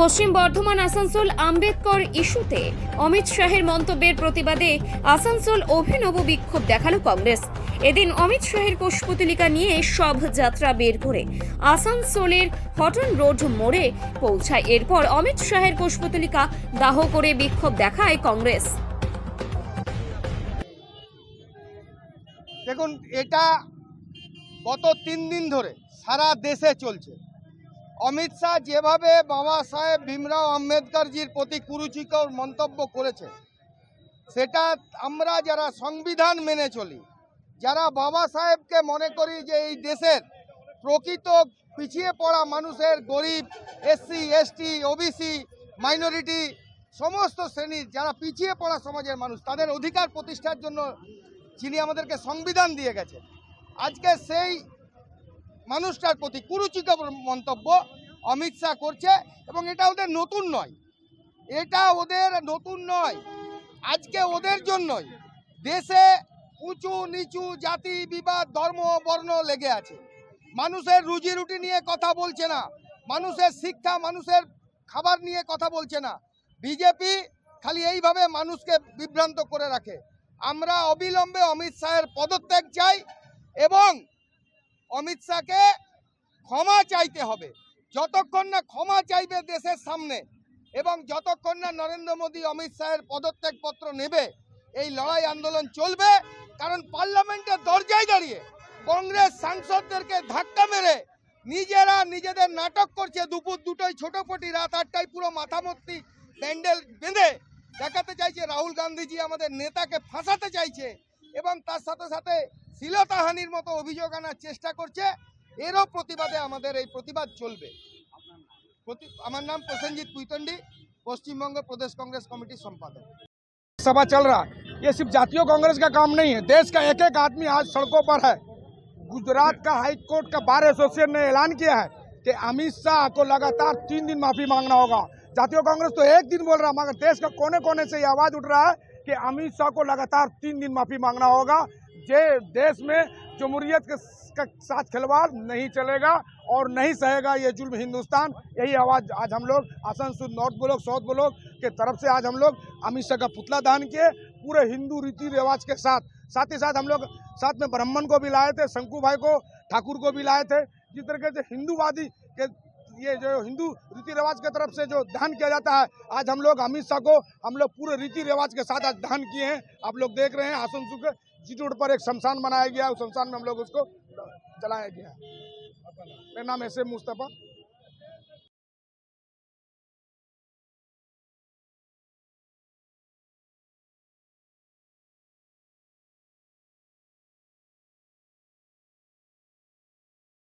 পশ্চিম বর্ধমান আসানসোল আম্বেদকর ইস্যুতে অমিত শাহের মন্তব্যের প্রতিবাদে আসানসোল অভিনব বিক্ষোভ দেখাল কংগ্রেস। এদিন অমিত শাহের কোষপুতলিকা নিয়ে সব যাত্রা বের করে আসানসোলের হটন রোড মোড়ে পৌঁছায়। এরপর অমিত শাহের কোষপুতলিকা দাহ করে বিক্ষোভ দেখায় কংগ্রেস। দেখুন, এটা গত তিন দিন ধরে সারা দেশে চলছে। অমিত শাহ যেভাবে বাবা সাহেব ভীমরাও আম্বেদকরজির প্রতি কুরুচিকর মন্তব্য করেছে, সেটা আমরা যারা সংবিধান মেনে চলি, যারা বাবা সাহেবকে মনে করি যে এই দেশের প্রকৃত পিছিয়ে পড়া মানুষের গরিব, এসসি, এসটি, ওবিসি, মাইনরিটি, সমস্ত শ্রেণির যারা পিছিয়ে পড়া সমাজের মানুষ, তাদের অধিকার প্রতিষ্ঠার জন্য যিনি আমাদেরকে সংবিধান দিয়ে গেছে আজকে সেই মানুষটার প্রতি কুরুচিকর মন্তব্য অমিত শাহ করছে এবং এটা ওদের নতুন নয়। এটা ওদের নতুন নয়। আজকে ওদের জন্যই দেশে উঁচু নিচু জাতি, বিবাদ, ধর্ম, বর্ণ লেগে আছে। মানুষের রুজি রুটি নিয়ে কথা বলছে না। মানুষের শিক্ষা, মানুষের খাবার নিয়ে কথা বলছে না। বিজেপি খালি এইভাবে মানুষকে বিভ্রান্ত করে রাখে। আমরা অবিলম্বে অমিত শাহের পদত্যাগ চাই এবং অমিত শাহকে ক্ষমা চাইতে হবে। যতক্ষণ না ক্ষমা চাইবে দেশের সামনে এবং যতক্ষণ না নরেন্দ্র মোদী অমিত শাহের পদত্যাগপত্র নেবে, এই লড়াই আন্দোলন চলবে। কারণ পার্লামেন্টের দরজায় দাঁড়িয়ে কংগ্রেস সাংসদদেরকে ধাক্কা মেরে নিজেরা নিজেদের নাটক করছে। দুপুর দুটোই ছোটোপটি, রাত আটটায় পুরো মাথামর্তি প্যান্ডেল বেঁধে দেখাতে চাইছে। রাহুল গান্ধীজি আমাদের নেতাকে ফাঁসাতে চাইছে এবং তার সাথে সাথে শ্লীলতাহানির মতো অভিযোগ আনার চেষ্টা করছে এরও প্রতিবাদে আমাদের এই প্রতিবাদ চলবে প্রতি- আমার নাম প্রসেনজিৎ কুইতন্ডি পশ্চিমবঙ্গ প্রদেশ কংগ্রেস কমিটির সম্পাদক सभा चल रहा है ये सिर्फ जातीय कांग्रेस का काम नहीं है देश का एक एक आदमी आज सड़कों पर है गुजरात का हाई कोर्ट का बार एसोसिएशन ने ऐलान किया है कि अमित शाह को लगातार तीन दिन माफी मांगना होगा जातीय कांग्रेस तो एक दिन बोल रहा है मगर देश का कोने कोने से ये आवाज उठ रहा है कि अमित शाह को लगातार तीन दिन माफी मांगना होगा जे देश में जमहूरियत के साथ खिलवाड़ नहीं चलेगा और नहीं सहेगा ये जुल्म हिंदुस्तान। यही आवाज़ आज हम लोग, Asansol, north block, south block के तरफ़ से आज हम लोग अमित शाह का पुतला दान किए पूरे हिंदू रीति रिवाज के साथ। साथ ही साथ हम लोग साथ में ब्राह्मण को भी लाए थे, शंकु भाई को, ठाकुर को भी लाए थे। जिस तरीके से हिंदूवादी के ये जो हिंदू रीति रिवाज के तरफ़ से जो दान किया जाता है, आज हम लोग अमित शाह को हम लोग पूरे रीति रिवाज के साथ आज दान किए हैं। आप लोग देख रहे हैं आसनसोल के जी रोड पर एक शमशान बनाया गया, उस शमशान में हम लोग उसको जलाया गया। मेरा नाम ऐसे मुस्तफ़ा।